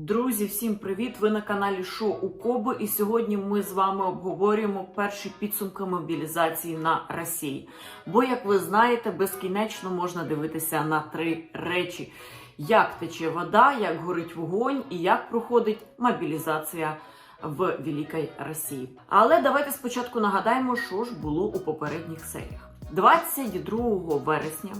Друзі, всім привіт! Ви на каналі Шоу у Коби, і сьогодні ми з вами обговорюємо перші підсумки мобілізації на Росії. Бо, як ви знаєте, безкінечно можна дивитися на три речі: як тече вода, як горить вогонь і як проходить мобілізація в Великій Росії. Але давайте спочатку нагадаємо, що ж було у попередніх серіях. 22 вересня.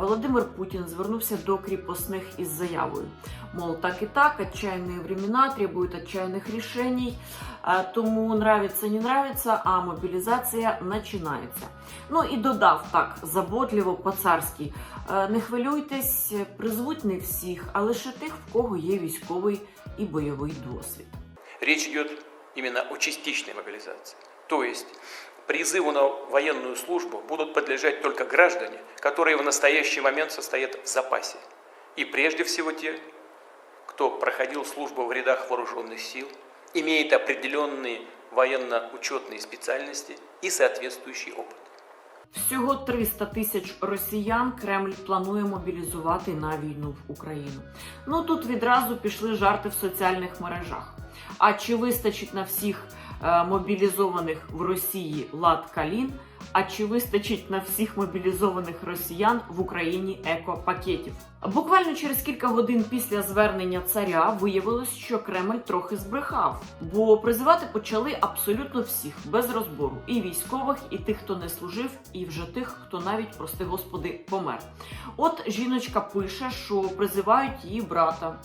Володимир Путін звернувся до кріпосних із заявою. Мол, так и так, отчаянные времена требуют отчаянных решений, тому нравится, не нравится, а мобілізація починається. Ну і додав так заботливо по-царськи: «Е, не хвилюйтесь, призвуть не всіх, а лише тих, в кого є військовий і бойовий досвід. Речь идет именно о частичной мобилизации. То есть призыву на военную службу будут подлежать только граждане, которые в настоящий момент состоят в запасе. И прежде всего те, кто проходил службу в рядах вооруженных сил, имеет определенные военно-учетные специальности и соответствующий опыт. Всього 300 тисяч росіян Кремль планує мобілізувати на війну в Україну. Ну тут відразу пішли жарти в соціальних мережах. А чи вистачить на всіх е, мобілізованих в Росії лад калін? А чи вистачить на всіх мобілізованих росіян в Україні екопакетів? Буквально через кілька годин після звернення царя виявилось, що Кремль трохи збрехав, бо призивати почали абсолютно всіх без розбору: і військових, і тих, хто не служив, і вже тих, хто навіть, прости господи, помер. От жіночка пише, що призивають її брата.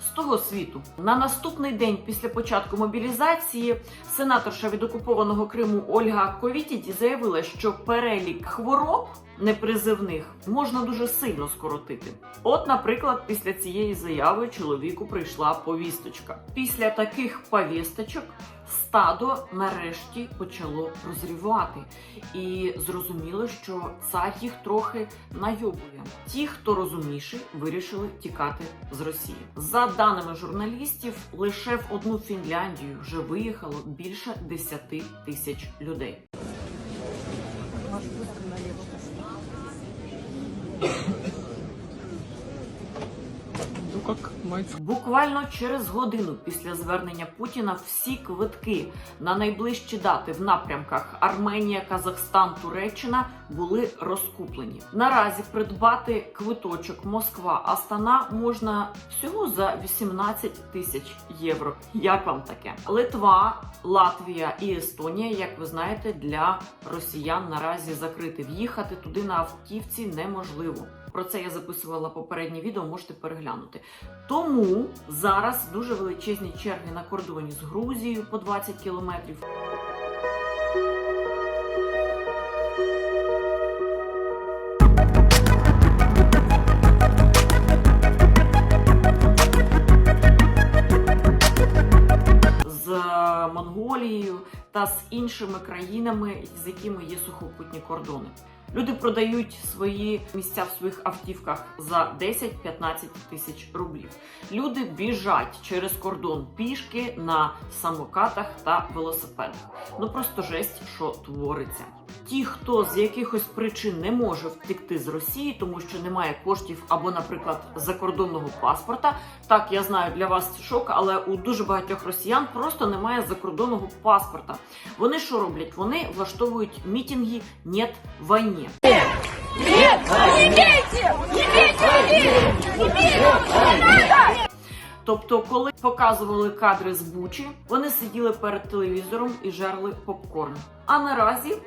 З того світу на наступний день після початку мобілізації сенаторша від окупованого Криму Ольга Ковітіді заявила, що перелік хвороб непризивних можна дуже сильно скоротити. От, наприклад, після цієї заяви чоловіку прийшла повісточка. Після таких повісточок стадо нарешті почало розрівати, і зрозуміло, що цар їх трохи найобує. Ті, хто розумніші, вирішили тікати з Росії. За даними журналістів, лише в одну Фінляндію вже виїхало більше 10 тисяч людей. Буквально через годину після звернення Путіна всі квитки на найближчі дати в напрямках Арменія, Казахстан, Туреччина були розкуплені. Наразі придбати квиточок Москва Астана можна всього за 18 тисяч євро. Як вам таке? Литва, Латвія і Естонія, як ви знаєте, для росіян наразі закрити. В'їхати туди на автівці неможливо. Про це я записувала попереднє відео, можете переглянути. Тому зараз дуже величезні черги на кордоні з Грузією по 20 кілометрів. з Монголією та з іншими країнами, з якими є сухопутні кордони. Люди продають свої місця в своїх автівках за 10-15 тисяч рублів. Люди біжать через кордон пішки на самокатах та велосипедах. Ну просто жесть, що твориться. Ті, хто з якихось причин не може втекти з Росії, тому що немає коштів або, наприклад, закордонного паспорта. Так, я знаю, для вас це шок, але у дуже багатьох росіян просто немає закордонного паспорта. Вони що роблять? Вони влаштовують мітинги «Нет війні». Не бейте! Не бейте! Не бейте! Тобто, коли показували кадри з Бучі, вони сиділи перед телевізором і жерли попкорн. А наразі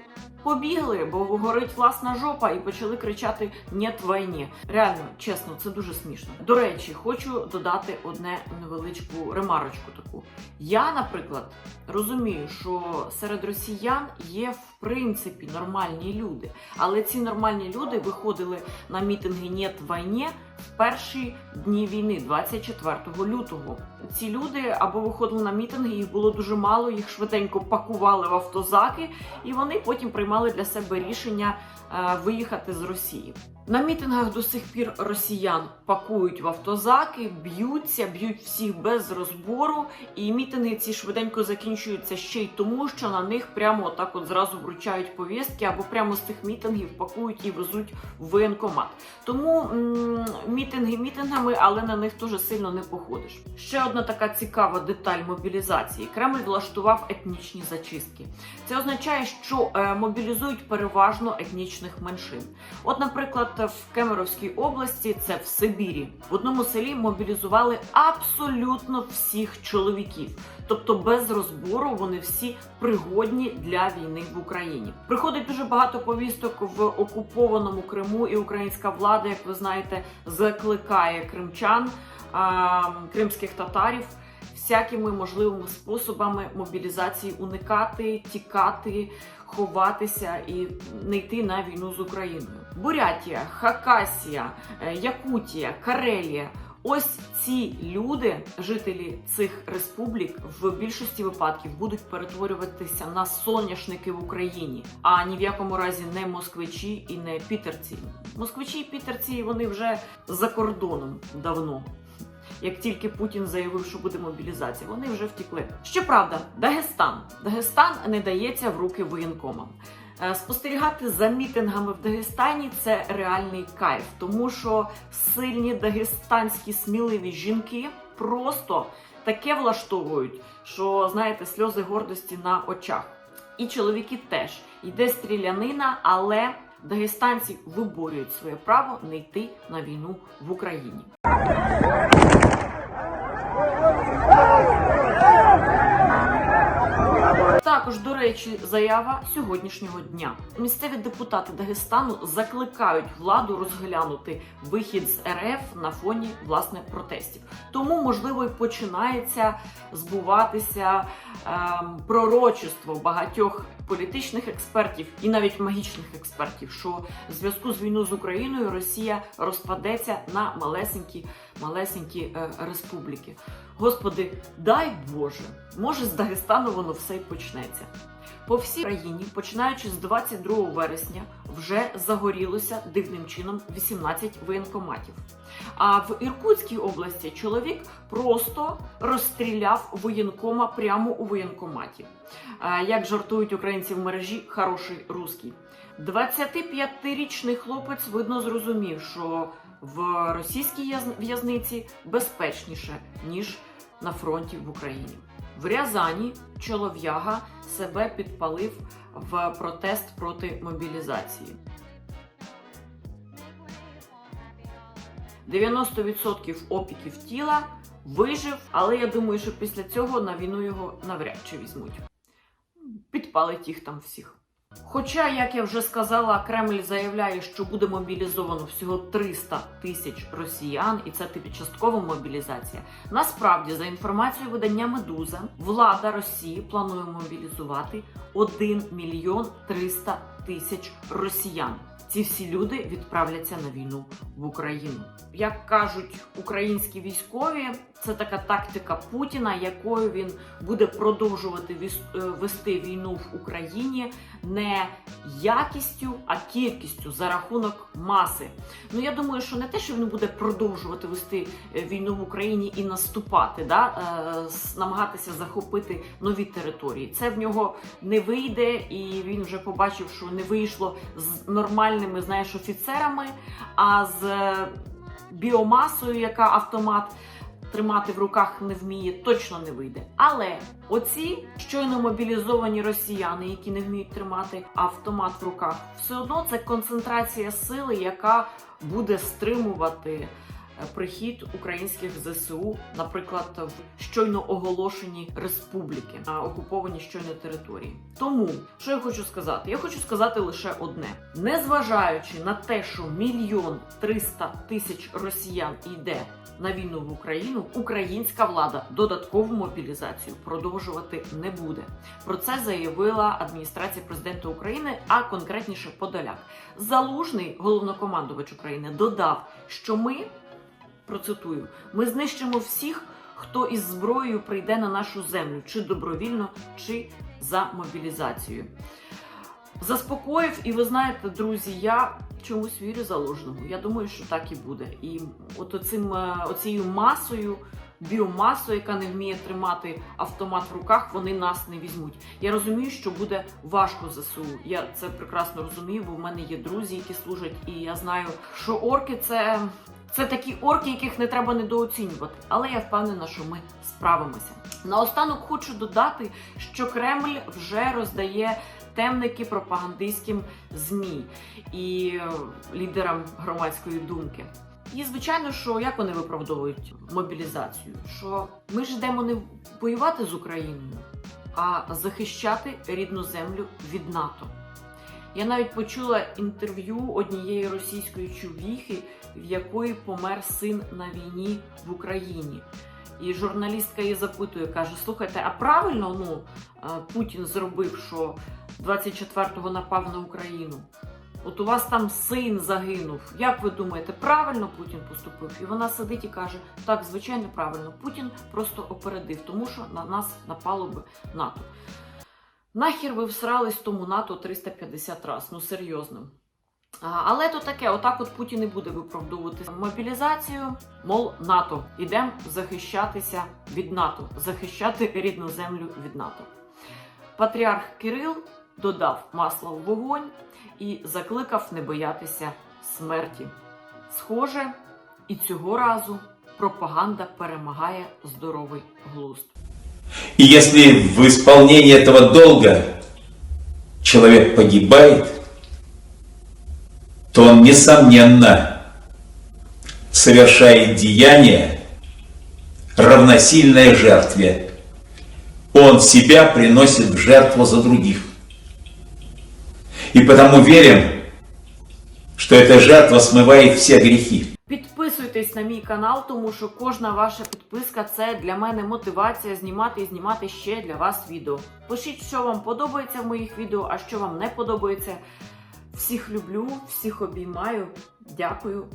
побігли, бо горить власна жопа, і почали кричати «Нєт війні». Реально, чесно, це дуже смішно. До речі, хочу додати одне невеличку ремарочку. Таку я, наприклад, розумію, що серед росіян є в принципі нормальні люди, але ці нормальні люди виходили на мітинги «Нєт війні» в перші дні війни, 24 лютого. Ці люди або виходили на мітинги, їх було дуже мало, їх швиденько пакували в автозаки, і вони потім приймали для себе рішення е, виїхати з Росії. На мітингах до сих пір росіян пакують в автозаки, б'ються, б'ють всіх без розбору. І мітинги ці швиденько закінчуються ще й тому, що на них прямо отак от зразу вручають повістки, або прямо з тих мітингів пакують і везуть в воєнкомат. Тому м- мітинги мітингами, але на них дуже сильно не походиш. Ще одна така цікава деталь мобілізації: Кремль влаштував етнічні зачистки. Це означає, що е, мобілізують переважно етнічних меншин. От, наприклад, в Кемеровській області, це в Сибірі, в одному селі мобілізували абсолютно всіх чоловіків. Тобто без розбору вони всі пригодні для війни в Україні. Приходить дуже багато повісток в окупованому Криму, і українська влада, як ви знаєте, закликає кримчан, кримських татарів всякими можливими способами мобілізації уникати, тікати, ховатися і не йти на війну з Україною. Бурятія, Хакасія, е, Якутія, Карелія. Ось ці люди, жителі цих республік, в більшості випадків будуть перетворюватися на соняшники в Україні, а ні в якому разі не москвичі і не пітерці. Москвичі і пітерці вони вже за кордоном давно. Як тільки Путін заявив, що буде мобілізація, вони вже втікли. Щоправда, Дагестан. Дагестан не дається в руки воєнкомам. Е, Спостерігати за мітингами в Дагестані це реальний кайф, тому що сильні дагестанські сміливі жінки просто таке влаштовують, що знаєте, сльози гордості на очах. І чоловіки теж йде стрілянина, але дагестанці виборюють своє право не йти на війну в Україні. Також, до речі, заява сьогоднішнього дня. Місцеві депутати Дагестану закликають владу розглянути вихід з РФ на фоні власне протестів. Тому, можливо, і починається збуватися ем, пророчество багатьох політичних експертів і навіть магічних експертів, що в зв'язку з війною з Україною Росія розпадеться на малесенькі малесенькі е, республіки. Господи, дай Боже, може з Дагестану воно все й почнеться. По всій країні, починаючи з 22 вересня, вже загорілося дивним чином 18 воєнкоматів. А в Іркутській області чоловік просто розстріляв воєнкома прямо у воєнкоматі. Як жартують українці в мережі, хороший русський. 25-річний хлопець видно зрозумів, що в російській в'язниці безпечніше, ніж на фронті в Україні. В Рязані чолов'яга себе підпалив в протест проти мобілізації. 90% опіків тіла вижив, але я думаю, що після цього на війну його навряд чи візьмуть. Підпалить їх там всіх. Хоча, як я вже сказала, Кремль заявляє, що буде мобілізовано всього 300 тисяч росіян, і це типу часткова мобілізація. Насправді, за інформацією видання Медуза, влада Росії планує мобілізувати 1 мільйон 300 тисяч росіян. Ці всі люди відправляться на війну в Україну. Як кажуть українські військові, це така тактика Путіна, якою він буде продовжувати е, вести війну в Україні не якістю, а кількістю за рахунок маси. Ну я думаю, що не те, що він буде продовжувати вести е, війну в Україні і наступати, да, е, намагатися захопити нові території. Це в нього не вийде, і він вже побачив, що не вийшло з нормальними, знаєш, офіцерами, а з е, біомасою, яка автомат тримати в руках не вміє, точно не вийде. Але оці щойно мобілізовані росіяни, які не вміють тримати автомат в руках, все одно це концентрація сили, яка буде стримувати. Е, Прихід українських ЗСУ, наприклад, в щойно оголошені республіки на окуповані щойно території. Тому що я хочу сказати? Я хочу сказати лише одне: незважаючи на те, що мільйон триста тисяч росіян йде на війну в Україну, українська влада додаткову мобілізацію продовжувати не буде. Про це заявила адміністрація президента України, а конкретніше Подоляк. Залужний, головнокомандувач України, додав, що ми процитую: ми знищимо всіх, хто із зброєю прийде на нашу землю, чи добровільно, чи за мобілізацією. Заспокоїв, і ви знаєте, друзі, я чомусь вірю залужному. Я думаю, що так і буде. І от оцим, е, оцією масою, біомасою, яка не вміє тримати автомат в руках, вони нас не візьмуть. Я розумію, що буде важко ЗСУ. Я це прекрасно розумію, бо в мене є друзі, які служать, і я знаю, що орки це. Це такі орки, яких не треба недооцінювати, але я впевнена, що ми справимося. Наостанок хочу додати, що Кремль вже роздає темники пропагандистським змі і е, лідерам громадської думки. І звичайно, що як вони виправдовують мобілізацію? Що ми ж йдемо не воювати з Україною, а захищати рідну землю від НАТО. Я навіть почула інтерв'ю однієї російської чувіхи, в якої помер син на війні в Україні. І журналістка її запитує, каже: слухайте, а правильно ну, е, Путін зробив, що 24-го напав на Україну? От у вас там син загинув. Як ви думаєте, правильно Путін поступив? І вона сидить і каже: так, звичайно, правильно. Путін просто опередив, тому що на нас напало би НАТО. Нахер ви всрались тому НАТО 350 раз, ну серйозно. Але то таке, отак от Путін і буде виправдовувати мобілізацію. Мол, НАТО, ідемо захищатися від НАТО, захищати рідну землю від НАТО. Патріарх Кирил додав масла в вогонь і закликав не боятися смерті. Схоже, і цього разу пропаганда перемагає здоровий глузд. И если в исполнении этого долга человек погибает, то он, несомненно, совершает деяние, равносильное жертве. Он себя приносит в жертву за других. И потому верим, что эта жертва смывает все грехи. Підписуйтесь на мій канал, тому що кожна ваша підписка це для мене мотивація знімати і знімати ще для вас відео. Пишіть, що вам подобається в моїх відео, а що вам не подобається. Всіх люблю, всіх обіймаю. Дякую,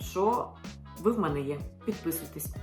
що ви в мене є. Підписуйтесь.